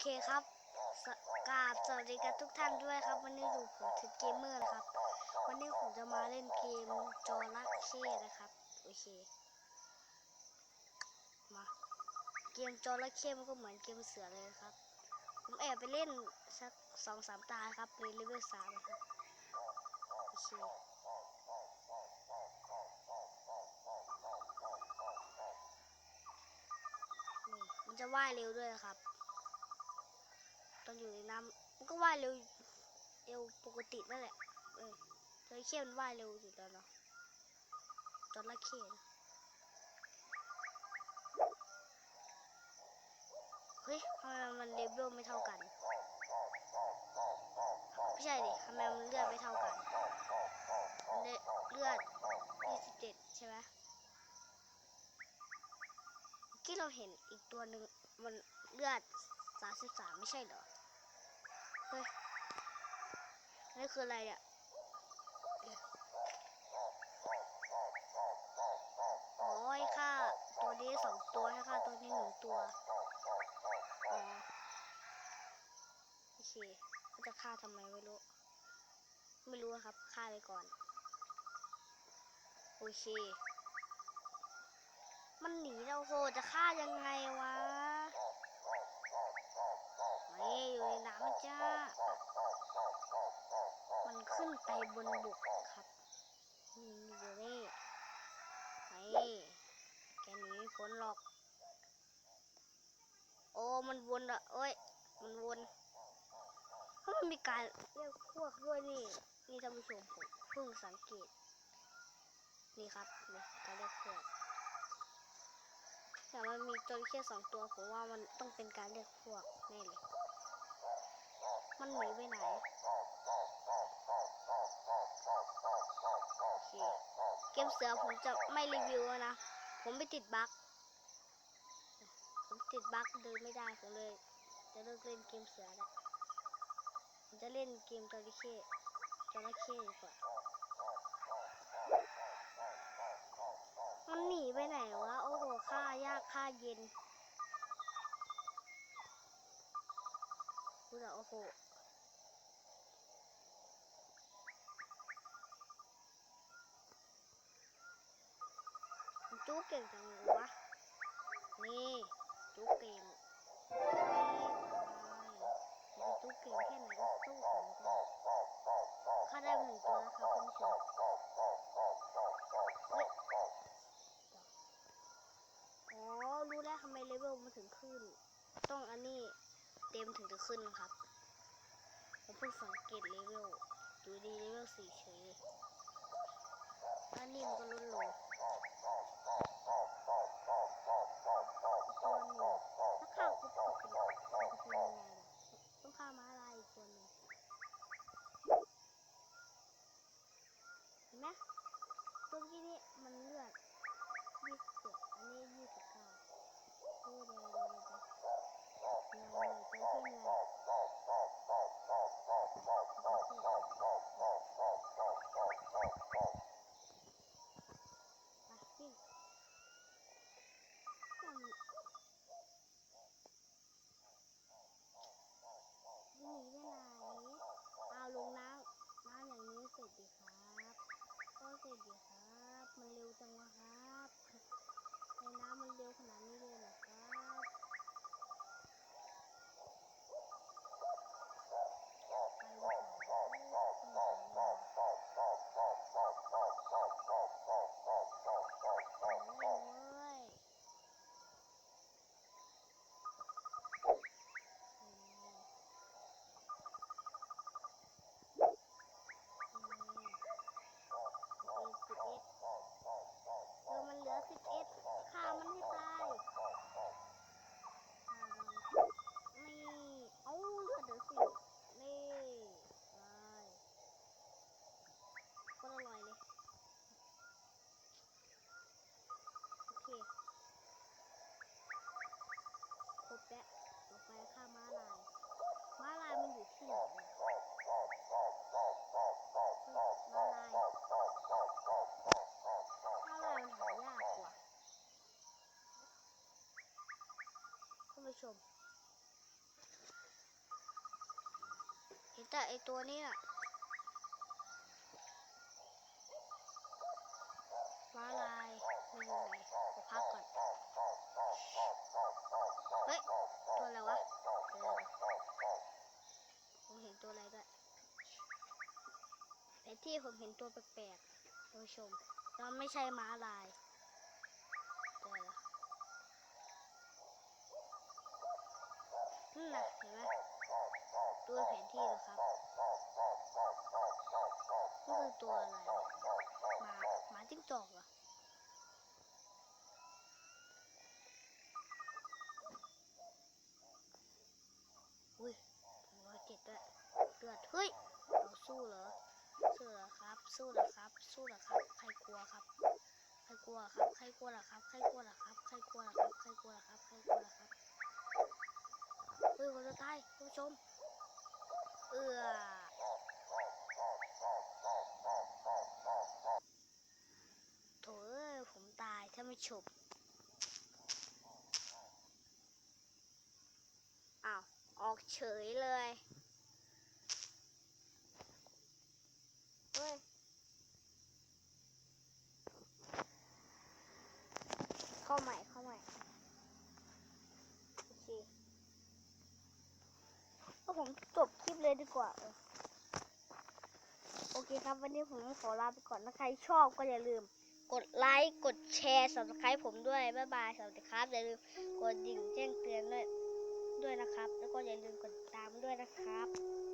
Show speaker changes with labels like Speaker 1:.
Speaker 1: เคครับสกราบสวัสดีกันทุกท่านด้วยครับ วันนี้อยู่ผมถึงเกมเมอร์นะครับ วันนี้ผมจะมาเล่นเกมจอระเข้นะครับ โอเค มา เกมจอระเข้มันก็เหมือนเกมเสือเลยนะครับ ผมแอบไปเล่นสักสองสามตาครับในเลเวลสามนะครับ โอเคนี่มันจะว่ายเร็วด้วยนะครับต อนอยู่ในน้ำมันก็ว่ายเร็วเร็วปกตินั่นแหละเออจระเข้มันว่ายเร็วอยู่แล้วเนาะจระเข้นเฮ้ยทำไมมันเลเวลไม่เท่ากันไม่ใช่ดิทำไมมันเลือดไม่เท่ากันเลือดเลือด27ใช่ไหมเมื่อกี้เราเห็นอีกตัวหนึ่งมันเลือดสามสิบสามไม่ใช่เหรอ ฮ้ยนี่คืออะไรเนี่ยโอ้ยค่าตัวนี้สองตัวให้ค่าตัวนี้หนึ่งตัวอ๋อโอเคเขาจะฆ่าทำไมไม่รู้ ไม่รู้ครับฆ่าไปก่อน โอเค มันหนีเราโหจะฆ่ายังไงวะไม่ อยู่ในน้ำจ้ามันขึ้นไปบนบกครับนี่อยู่นี่ไม่แกหนีไม่พ้นหรอก โอ้ มันวนอะเอ้ย มันวนเพราะมันมีการเรียกพวกด้วยนี่ นี่ท่านผู้ชมผมเพิ่งสังเกต นี่ครับนี่การเรียกพวกแต่มันมีจระเข้สองตัวผมว่ามันต้องเป็นการเรียกพวกแน่เลย มันหนีไปไหนเกมเสือผมจะไม่รีวิวนะ ผมไม่ติดบั๊กผมติดบั๊กเดินไม่ได้ผมเลย จะเลิกเล่นเกมเสือแล้วผมจะเล่นเกมจระเข้จระเข้ดีกว่ามันหนีไปไหนวะ โอ้โหค่ายากค่าเย็นกูจะ โหจู้เก่งจังเลยวะ นี่จู้เก่งนี่จะจู้เก่งแค่ไหนก็สู้ผมไม่ได้ข้าได้หนึ่งตัวแล้วครับคุณผู้ชมอ๋อ รู้แล้วทำไมเลเวลมันถึงขึ้น ต้องอันนี้เต็มถึงจะขึ้นนะครับ เพิ่งสังเกตเลเวลอยู่ดีเลเวลสี่เฉยเลยอันนี้มันก็ลดลงตัวหนึงถ้าข้าวปุ๊บจะเป็นจะเป็นยังไงล่ะ ต้องฆ่าม้าลายอีกตัวหนึงเห็นไหมตัวเมื่อกี้นี้มันเลือด ยี่สิบเจ็ดอันนี้ยี่สิบเก้าโอ้เดี๋ยวเดี๋ยวเดี๋ยวเหนื่อยเหนื่อยใจพี่เหนื่อยไปวิ่งนั่นวิ่งหนีไปไหนเอาลงน้ำน้ำอย่างนี้เสร็จดีครับ ก็เสร็จดีครับ มันเร็ว จังวะครับในน้ำมันเร็วขนาดนี้เลยเหรอ มาลายมาายมันหากคุณผู้ชมเห็นแต่ไอตัวนี้อะ ผมเห็นตัวแปลกๆท่านผู้ชมแล้วไม่ใช่ม้าลายตัวอะไรล่นั่นนะเห็นไหมตัวแผนที่นะครับนี่คือตัวอะไรหมาหมาจิ้งจอกเหรอยร้อยเจ็ดด้วยเลือดเฮ้ยเราสู้เหรอ สู้เหรอครับ สู้เหรอครับ สู้เหรอครับ ใครกลัวครับ ใครกลัวครับ ใครกลัวเหรอครับ ใครกลัวเหรอครับ ใครกลัวเหรอครับ ใครกลัวเหรอครับ ใครกลัวเหรอครับเฮ้ยผมจะตายท่านผู้ชม เอือโถเอ้ยผมตายถ้าไม่ฉุบอ้าว ออกเฉยเลย เฮ้ย เข้าใหม่ เข้าใหม่ โอเค ก็ผมจบคลิปเลยดีกว่า โอเคครับ วันนี้ผมขอลาไปก่อนนะใครชอบก็อย่าลืม กดไลค์ กดแชร์ subscribe ผมด้วย บ๊ายบายสวัสดีครับ อย่าลืมกดดิ่งแจ้งเตือนด้วยด้วยนะครับ แล้วก็อย่าลืมกดติดตามด้วยนะครับ